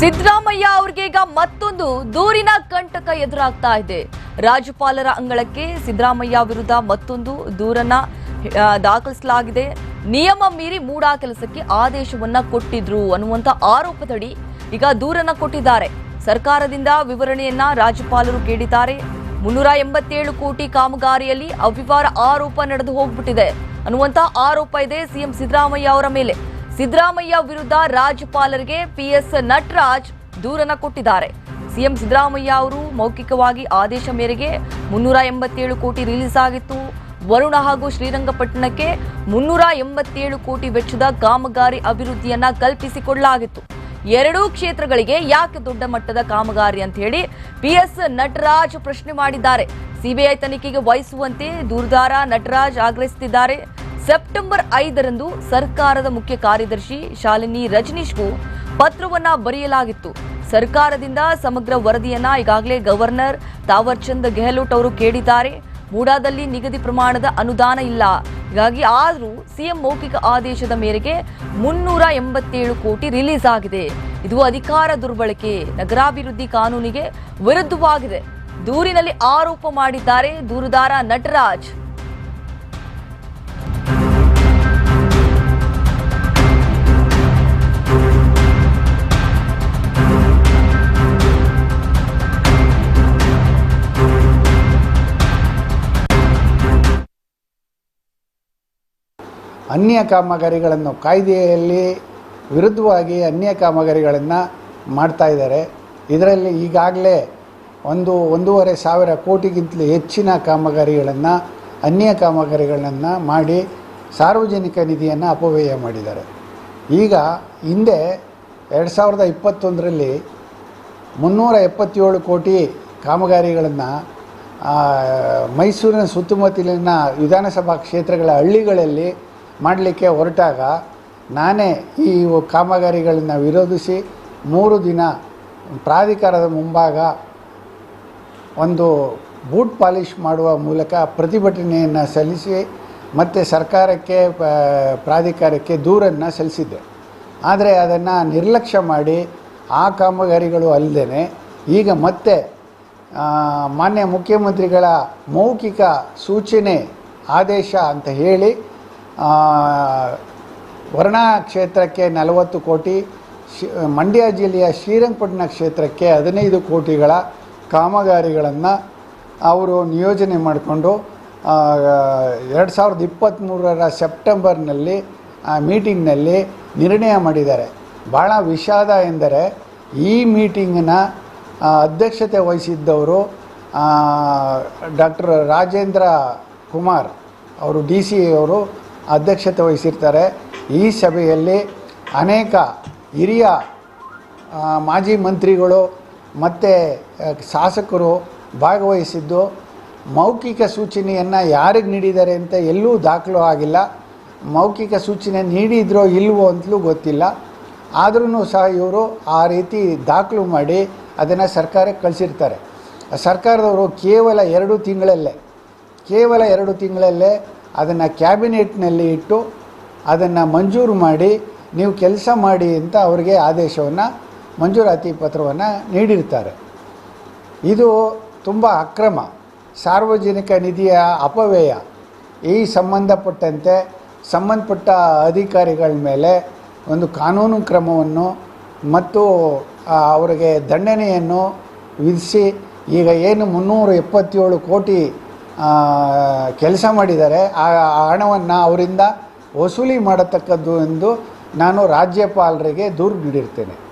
ಸಿದ್ದರಾಮಯ್ಯ ಅವ್ರಿಗೆ ಈಗ ಮತ್ತೊಂದು ದೂರಿನ ಕಂಟಕ ಎದುರಾಗ್ತಾ ಇದೆ. ರಾಜ್ಯಪಾಲರ ಅಂಗಳಕ್ಕೆ ಸಿದ್ದರಾಮಯ್ಯ ವಿರುದ್ಧ ಮತ್ತೊಂದು ದೂರನ್ನ ದಾಖಲಿಸಲಾಗಿದೆ. ನಿಯಮ ಮೀರಿ ಮೂಡಾ ಕೆಲಸಕ್ಕೆ ಆದೇಶವನ್ನ ಕೊಟ್ಟಿದ್ರು ಅನ್ನುವಂತ ಆರೋಪದಡಿ ಈಗ ದೂರನ್ನ ಕೊಟ್ಟಿದ್ದಾರೆ. ಸರ್ಕಾರದಿಂದ ವಿವರಣೆಯನ್ನ ರಾಜ್ಯಪಾಲರು ಕೇಳಿದ್ದಾರೆ. ಮುನ್ನೂರ ಎಂಬತ್ತೇಳು ಕೋಟಿ ಕಾಮಗಾರಿಯಲ್ಲಿ ಅವ್ಯವಹಾರ ಆರೋಪ ನಡೆದು ಹೋಗ್ಬಿಟ್ಟಿದೆ ಅನ್ನುವಂತ ಆರೋಪ ಇದೆ ಸಿಎಂ ಸಿದ್ದರಾಮಯ್ಯ ಅವರ ಮೇಲೆ. ಸಿದ್ದರಾಮಯ್ಯ ವಿರುದ್ಧ ರಾಜ್ಯಪಾಲರಿಗೆ ಪಿಎಸ್ ನಟರಾಜ್ ದೂರನ ಕೊಟ್ಟಿದ್ದಾರೆ. ಸಿಎಂ ಸಿದ್ದರಾಮಯ್ಯ ಅವರು ಮೌಖಿಕವಾಗಿ ಆದೇಶ ಮೇರೆಗೆ ಮುನ್ನೂರ ಎಂಬತ್ತೇಳು ಕೋಟಿ ರಿಲೀಸ್ ಆಗಿತ್ತು. ವರುಣ ಹಾಗೂ ಶ್ರೀರಂಗಪಟ್ಟಣಕ್ಕೆ ಮುನ್ನೂರ ಎಂಬತ್ತೇಳು ಕೋಟಿ ವೆಚ್ಚದ ಕಾಮಗಾರಿ ಅಭಿವೃದ್ಧಿಯನ್ನ ಕಲ್ಪಿಸಿಕೊಳ್ಳಲಾಗಿತ್ತು. ಎರಡೂ ಕ್ಷೇತ್ರಗಳಿಗೆ ಯಾಕೆ ದೊಡ್ಡ ಮಟ್ಟದ ಕಾಮಗಾರಿ ಅಂತ ಹೇಳಿ ಪಿಎಸ್ ನಟರಾಜ್ ಪ್ರಶ್ನೆ ಮಾಡಿದ್ದಾರೆ. ಸಿಬಿಐ ತನಿಖೆಗೆ ವಹಿಸುವಂತೆ ದೂರದಾರ ನಟರಾಜ್ ಆಗ್ರಹಿಸುತ್ತಿದ್ದಾರೆ. ಸೆಪ್ಟೆಂಬರ್ ಐದರಂದು ಸರ್ಕಾರದ ಮುಖ್ಯ ಕಾರ್ಯದರ್ಶಿ ಶಾಲಿನಿ ರಜನೀಶ್ಗೂ ಪತ್ರವನ್ನ ಬರೆಯಲಾಗಿತ್ತು. ಸರ್ಕಾರದಿಂದ ಸಮಗ್ರ ವರದಿಯನ್ನ ಈಗಾಗಲೇ ಗವರ್ನರ್ ತಾವರ್ಚಂದ್ ಗೆಹ್ಲೋಟ್ ಅವರು ಕೇಳಿದ್ದಾರೆ. ಮೂಡಾದಲ್ಲಿ ನಿಗದಿ ಪ್ರಮಾಣದ ಅನುದಾನ ಇಲ್ಲ. ಹೀಗಾಗಿ ಆದರೂ ಸಿಎಂ ಮೌಖಿಕ ಆದೇಶದ ಮೇರೆಗೆ ಮುನ್ನೂರ ಎಂಬತ್ತೇಳು ಕೋಟಿ ರಿಲೀಸ್ ಆಗಿದೆ. ಇದು ಅಧಿಕಾರ ದುರ್ಬಳಕೆ, ನಗರಾಭಿವೃದ್ಧಿ ಕಾನೂನಿಗೆ ವಿರುದ್ಧವಾಗಿದೆ. ದೂರಿನಲ್ಲಿ ಆರೋಪ ಮಾಡಿದ್ದಾರೆ ದೂರುದಾರ ನಟರಾಜ್. ಅನ್ಯ ಕಾಮಗಾರಿಗಳನ್ನು ಕಾಯ್ದೆಯಲ್ಲಿ ವಿರುದ್ಧವಾಗಿ ಅನ್ಯ ಕಾಮಗಾರಿಗಳನ್ನು ಮಾಡ್ತಾ ಇದ್ದಾರೆ. ಇದರಲ್ಲಿ ಈಗಾಗಲೇ ಒಂದು ಒಂದೂವರೆ ಸಾವಿರ ಕೋಟಿಗಿಂತಲೂ ಹೆಚ್ಚಿನ ಕಾಮಗಾರಿಗಳನ್ನು, ಅನ್ಯ ಕಾಮಗಾರಿಗಳನ್ನು ಮಾಡಿ ಸಾರ್ವಜನಿಕ ನಿಧಿಯನ್ನು ಅಪವ್ಯಯ ಮಾಡಿದ್ದಾರೆ. ಈಗ ಹಿಂದೆ ಎರಡು ಸಾವಿರದ ಇಪ್ಪತ್ತೊಂದರಲ್ಲಿ ಮುನ್ನೂರ ಎಪ್ಪತ್ತೇಳು ಕೋಟಿ ಕಾಮಗಾರಿಗಳನ್ನು ಮೈಸೂರಿನ ಸುತ್ತಮುತ್ತಲಿನ ವಿಧಾನಸಭಾ ಕ್ಷೇತ್ರಗಳ ಹಳ್ಳಿಗಳಲ್ಲಿ ಮಾಡಲಿಕ್ಕೆ ಹೊರಟಾಗ ನಾನೇ ಈ ಕಾಮಗಾರಿಗಳನ್ನು ವಿರೋಧಿಸಿ ಮೂರು ದಿನ ಪ್ರಾಧಿಕಾರದ ಮುಂಭಾಗ ಒಂದು ಬೂಟ್ ಪಾಲಿಷ್ ಮಾಡುವ ಮೂಲಕ ಪ್ರತಿಭಟನೆಯನ್ನು ಸಲ್ಲಿಸಿ ಮತ್ತು ಸರ್ಕಾರಕ್ಕೆ ಪ್ರಾಧಿಕಾರಕ್ಕೆ ದೂರನ್ನು ಸಲ್ಲಿಸಿದ್ದೆ. ಆದರೆ ಅದನ್ನು ನಿರ್ಲಕ್ಷ್ಯ ಮಾಡಿ ಆ ಕಾಮಗಾರಿಗಳು ಅಲ್ಲದೆ ಈಗ ಮತ್ತೆ ಮಾನ್ಯ ಮುಖ್ಯಮಂತ್ರಿಗಳ ಮೌಖಿಕ ಸೂಚನೆ, ಆದೇಶ ಅಂತ ಹೇಳಿ ವರ್ಣಾ ಕ್ಷೇತ್ರಕ್ಕೆ ನಲವತ್ತು ಕೋಟಿ, ಶಿ, ಮಂಡ್ಯ ಜಿಲ್ಲೆಯ ಶ್ರೀರಂಗಪಟ್ಟಣ ಕ್ಷೇತ್ರಕ್ಕೆ ಹದಿನೈದು ಕೋಟಿಗಳ ಕಾಮಗಾರಿಗಳನ್ನು ಅವರು ನಿಯೋಜನೆ ಮಾಡಿಕೊಂಡು ಎರಡು ಸಾವಿರದ ಇಪ್ಪತ್ತ್ಮೂರರ ಸೆಪ್ಟೆಂಬರ್ನಲ್ಲಿ ಆ ಮೀಟಿಂಗ್ನಲ್ಲಿ ನಿರ್ಣಯ ಮಾಡಿದ್ದಾರೆ. ಭಾಳ ವಿಷಾದ ಎಂದರೆ, ಈ ಮೀಟಿಂಗಿನ ಅಧ್ಯಕ್ಷತೆ ವಹಿಸಿದ್ದವರು ಡಾಕ್ಟರ್ ರಾಜೇಂದ್ರ ಕುಮಾರ್. ಅವರು ಡಿ ಸಿ ಅವರು ಅಧ್ಯಕ್ಷತೆ ವಹಿಸಿರ್ತಾರೆ. ಈ ಸಭೆಯಲ್ಲಿ ಅನೇಕ ಹಿರಿಯ ಮಾಜಿ ಮಂತ್ರಿಗಳು ಮತ್ತು ಶಾಸಕರು ಭಾಗವಹಿಸಿದ್ದು. ಮೌಖಿಕ ಸೂಚನೆಯನ್ನು ಯಾರಿಗೆ ನೀಡಿದ್ದಾರೆ ಅಂತ ಎಲ್ಲೂ ದಾಖಲು ಆಗಿಲ್ಲ. ಮೌಖಿಕ ಸೂಚನೆ ನೀಡಿದ್ರೋ ಇಲ್ವೋ ಅಂತಲೂ ಗೊತ್ತಿಲ್ಲ. ಆದ್ರೂ ಸಹ ಇವರು ಆ ರೀತಿ ದಾಖಲು ಮಾಡಿ ಅದನ್ನು ಸರ್ಕಾರಕ್ಕೆ ಕಳಿಸಿರ್ತಾರೆ. ಸರ್ಕಾರದವರು ಕೇವಲ ಎರಡು ತಿಂಗಳಲ್ಲೇ, ಕೇವಲ ಎರಡು ತಿಂಗಳಲ್ಲೇ ಅದನ್ನು ಕ್ಯಾಬಿನೆಟ್ನಲ್ಲಿ ಇಟ್ಟು ಅದನ್ನು ಮಂಜೂರು ಮಾಡಿ ನೀವು ಕೆಲಸ ಮಾಡಿ ಅಂತ ಅವರಿಗೆ ಆದೇಶವನ್ನು, ಮಂಜೂರಾತಿ ಪತ್ರವನ್ನು ನೀಡಿರ್ತಾರೆ. ಇದು ತುಂಬ ಅಕ್ರಮ, ಸಾರ್ವಜನಿಕ ನಿಧಿಯ ಅಪವ್ಯಯ. ಈ ಸಂಬಂಧಪಟ್ಟಂತೆ ಸಂಬಂಧಪಟ್ಟ ಅಧಿಕಾರಿಗಳ ಮೇಲೆ ಒಂದು ಕಾನೂನು ಕ್ರಮವನ್ನು ಮತ್ತು ಅವರಿಗೆ ದಂಡನೆಯನ್ನು ವಿಧಿಸಿ ಈಗ ಏನು ಮುನ್ನೂರ ಎಪ್ಪತ್ತೇಳು ಕೋಟಿ ಕೆಲಸ ಮಾಡಿದ್ದಾರೆ. ಆ ಹಣವನ್ನು ಅವರಿಂದ ವಸೂಲಿ ಮಾಡತಕ್ಕದ್ದು ಎಂದು ನಾನು ರಾಜ್ಯಪಾಲರಿಗೆ ದೂರು ನೀಡಿರ್ತೇನೆ.